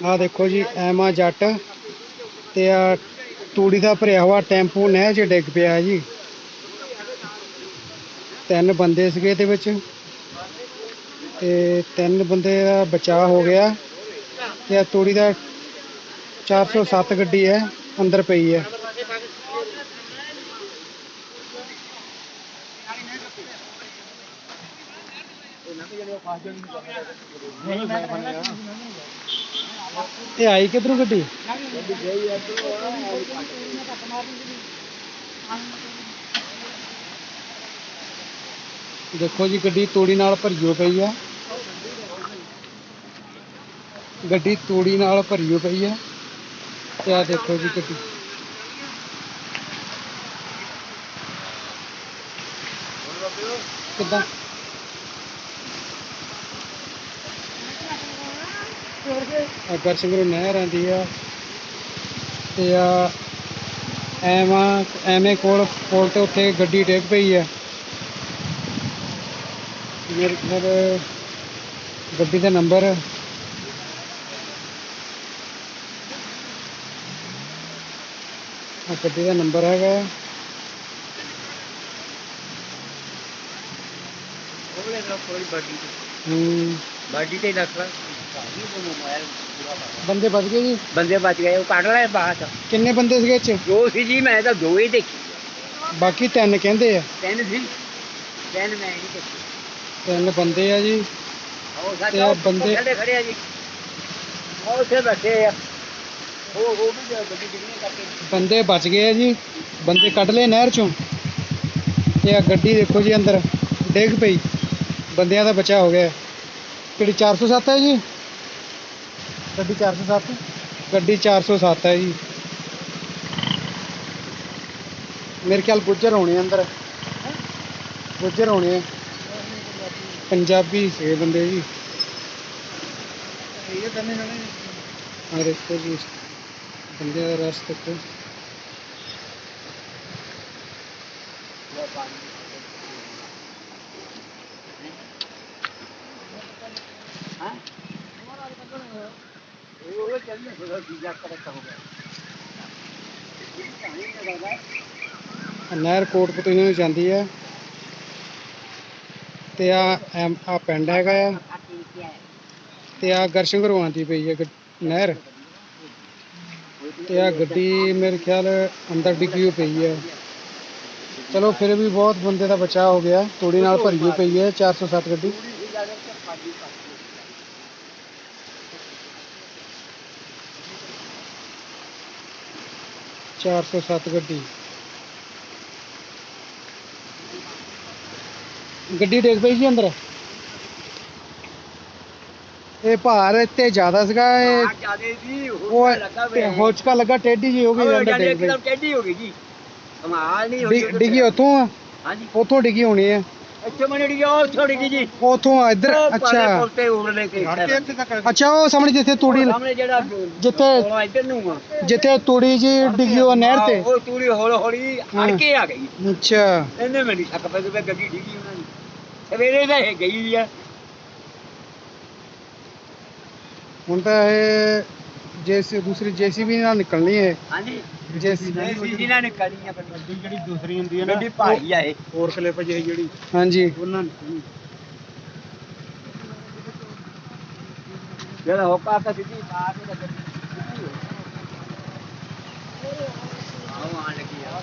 ਆ ਦੇਖੋ ਜੀ, ਐਮਾ ਜੱਟ ਤੇ ਆ ਤੂੜੀ ਦਾ ਭਰਿਆ ਹੋਇਆ ਟੈਂਪੂ ਨਹਿਰ 'ਚ ਡਿੱਗ ਪਿਆ ਜੀ। ਤਿੰਨ ਬੰਦੇ ਸੀਗੇ ਇਹਦੇ ਵਿੱਚ ਤੇ ਤਿੰਨ ਬੰਦੇ ਦਾ ਬਚਾਅ ਹੋ ਗਿਆ ਤੇ ਆ ਤੂੜੀ ਦਾ 407 ਗੱਡੀ ਹੈ, ਅੰਦਰ ਪਈ ਹੈ। ਇਹ ਆਈ ਕਿੱਧਰੋਂ ਗੱਡੀ? ਦੇਖੋ ਜੀ, ਗੱਡੀ ਤੂੜੀ ਨਾਲ ਭਰੀਓ ਪਈ ਆ। ਗੱਡੀ ਤੂੜੀ ਨਾਲ ਭਰੀਓ ਪਈ ਆ। ਤੇ ਆ ਦੇਖੋ ਜੀ ਗੱਡੀ। ਕਿੱਦਾਂ? ਅਗਰ ਸਿੰਘਰੂ ਨਹਿਰ ਆਂਦੀ ਆ। ਤੇ ਆ ਐਵਾਂ, ਐਵੇਂ ਕੋਲ ਕੋਲ ਤੇ ਉੱਥੇ ਗੱਡੀ ਡਿੱਗ ਪਈ ਆ। ਮੇਰੇ ਖਿਆਲ, ਗੱਡੀ ਦਾ ਨੰਬਰ ਆ, ਗੱਡੀ ਦਾ ਨੰਬਰ ਹੈਗਾ ਹੂੰ ਬਾਡੀ ਤੇ ਦੱਸ ਬੰਦੇ ਬਚ ਗਏ ਜੀ? ਬੰਦੇ ਬਚ ਗਏ ਉਹ ਕੱਢ ਲਏ ਬਾਹਰ ਕਿੰਨੇ ਬੰਦੇ ਸੀਗੇ ਇਹ ਚ? ਜੋ ਸੀ ਜੀ ਮੈਂ ਤਾਂ ਦੋ ਹੀ ਦੇਖੀ। ਬਾਕੀ ਤਿੰਨ ਕਹਿੰਦੇ ਆ। ਤਿੰਨ ਸੀ। ਤਿੰਨ ਮੈਂ ਨਹੀਂ ਦੇਖੀ। ਤਿੰਨ ਬੰਦੇ ਆ ਜੀ। ਉਹ ਤੇ ਸਾਡੇ ਆਹ ਬੰਦੇ- ਥੱਲੇ ਖੜੇ ਆ ਜੀ। ਉਹ ਉੱਥੇ ਬੈਠੇ ਆ। ਉਹ ਉਹ ਵੀ ਜੋ ਗੱਡੀ ਡਿੱਗਣੀ ਕਰਕੇ। ਬੰਦੇ ਬਚ ਗਏ ਆ ਜੀ। ਬੰਦੇ ਕੱਢ ਲਏ ਨਹਿਰ ਚੋਂ। ਤੇ ਆ ਗੱਡੀ ਦੇਖੋ ਜੀ ਅੰਦਰ ਡਿੱਗ ਪਈ। ਬੰਦਿਆਂ ਦਾ ਬਚਾਅ ਹੋ ਗਿਆ। ਕਿਹੜੀ 407 ਹੈ ਜੀ? ਗੱਡੀ 407 ਗੱਡੀ 407 ਹੈ ਜੀ। ਮੇਰੇ ਖਿਆਲ ਗੁੱਜਰ ਹੋਣੇ ਆ ਅੰਦਰ। ਗੁੱਜਰ ਹੋਣੇ ਆ ਪੰਜਾਬੀ ਸੇ ਬੰਦੇ ਜੀ। ਇਹ ਕਰਨੇ ਨੇ ਆ ਦੇਖੋ ਜੀ। ਬੰਦੇ ਦਾ ਰਸ ਦੇਖੋ ਹਾਂ ਉਹ ਚੱਲਨੇ ਥੋੜਾ ਦੂਜਾ ਕਰਤਾ ਹੋ ਗਿਆ ਆਹ ਨਹਿਰ ਕੋਟਪਤੀਆਂ ਨੂੰ ਜਾਂਦੀ ਹੈ। ਤੇ ਆ ਆ ਪਿੰਡ ਹੈਗਾ ਆ। ਤੇ ਆ ਗਰਸ਼ੰਗਰੋਂ ਆਉਂਦੀ ਪਈ ਹੈ ਗੱਡ- ਨਹਿਰ। ਤੇ ਆ ਗੱਡੀ ਮੇਰੇ ਖਿਆਲ ਅੰਦਰ ਡਿੱਗੀ ਹੋਈ ਪਈ ਹੈ। ਚਲੋ ਫਿਰ ਵੀ ਬਹੁਤ ਬੰਦੇ ਦਾ ਬਚਾਅ ਹੋ ਗਿਆ। ਤੂੜੀ ਨਾਲ ਭਰੀ ਹੋਈ ਪਈ ਹੈ 407 ਗੱਡੀ। ਚਾਰ ਸੌ ਸੱਤ ਗੱਡੀ। ਗੱਡੀ ਡਿੱਗ ਪਈ ਸੀ ਅੰਦਰ? ਇਹ ਭਾਰ ਇੱਥੇ ਜ਼ਿਆਦਾ ਸੀਗਾ ਇਹ ਜਿਆਦੇ ਜੀ ਉਹ ਲੱਗਾ ਤੇ ਹੋਚਕਾ ਲੱਗਾ ਟੇਢੀ ਜੀ ਹੋ ਗਈ ਅੰਦਰ ਡਿੱਗ ਪਈ। ਇੱਕਦਮ ਟੇਢੀ ਹੋ ਗਈ ਜੀ। ਕਮਾਲ ਨਹੀਂ ਹੋਈ ਡਿੱਗੀ ਉੱਥੋਂ ਆ? ਹਾਂਜੀ। ਉੱਥੋਂ ਡਿੱਗੀ ਹੋਣੀ ਹੈ ਇੱਥੇ ਮਨੇ ਡਿੱਗੀ ਉਹ ਛੋੜੀ ਗਈ ਜੀ। ਉੱਥੋਂ ਆ ਇੱਧਰ ਉਹ ਪਰਲੇ ਅੱਛਾ। ਪੁਲ ਤੇ ਉੜ ਲੈ ਕੇ। ਅੱਛਾ ਉਹ ਸਾਹਮਣੇ ਜਿੱਥੇ ਤੂੜੀ ਸਾਹਮਣੇ ਜਿਹੜਾ ਜਿੱਥੇ ਉਹ ਇੱਧਰ ਨੂੰ ਆ। ਜਿੱਥੇ ਤੂੜੀ ਜੀ ਡਿੱਗੀ ਉਹ ਨਹਿਰ ਆਹ, ਤੇ। ਉਹ ਤੂੜੀ ਹੌਲੀ ਹੌਲੀ ਅੜ ਕੇ ਆ ਗਈ। ਅੱਛਾ। ਇਹਨੇ ਮੈਨੂੰ ਸ਼ੱਕ ਪੈ ਗਿਆ ਵੀ ਗੱਡੀ ਡਿੱਗੀ ਉਹਨਾਂ ਦੀ। ਸਵੇਰੇ ਤਾਂ ਇਹ ਗਈ ਆ। ਹੁਣ ਤਾਂ ਇਹ ਜੇਸੀ ਦੂਸਰੀ ਜੇਸੀਬੀ ਨਾਲ ਨਿਕਲਣੀ ਹੈ। ਹਾਂਜੀ। ਜੇਸੀ ਜੀ ਨਾਲ ਨਿਕਲਣੀ ਆ ਪਰ ਜਿਹੜੀ ਦੂਸਰੀ ਹੁੰਦੀ ਹੈ ਨਾ ਬੜੀ ਭਾਰੀ ਆ ਇਹ। ਹੋਰ ਕਲਿੱਪ ਜਿਹੀ ਜਿਹੜੀ। ਹਾਂਜੀ। ਉਹਨਾਂ ਨੇ। ਜਿਹੜਾ ਹੋਕਾ ਤਾਂ ਦਿੱਤੀ ਬਾਹਰ ਨੂੰ ਲੱਗਦੀ ਆਉਂ ਆਣ ਲੱਗੀ ਆ।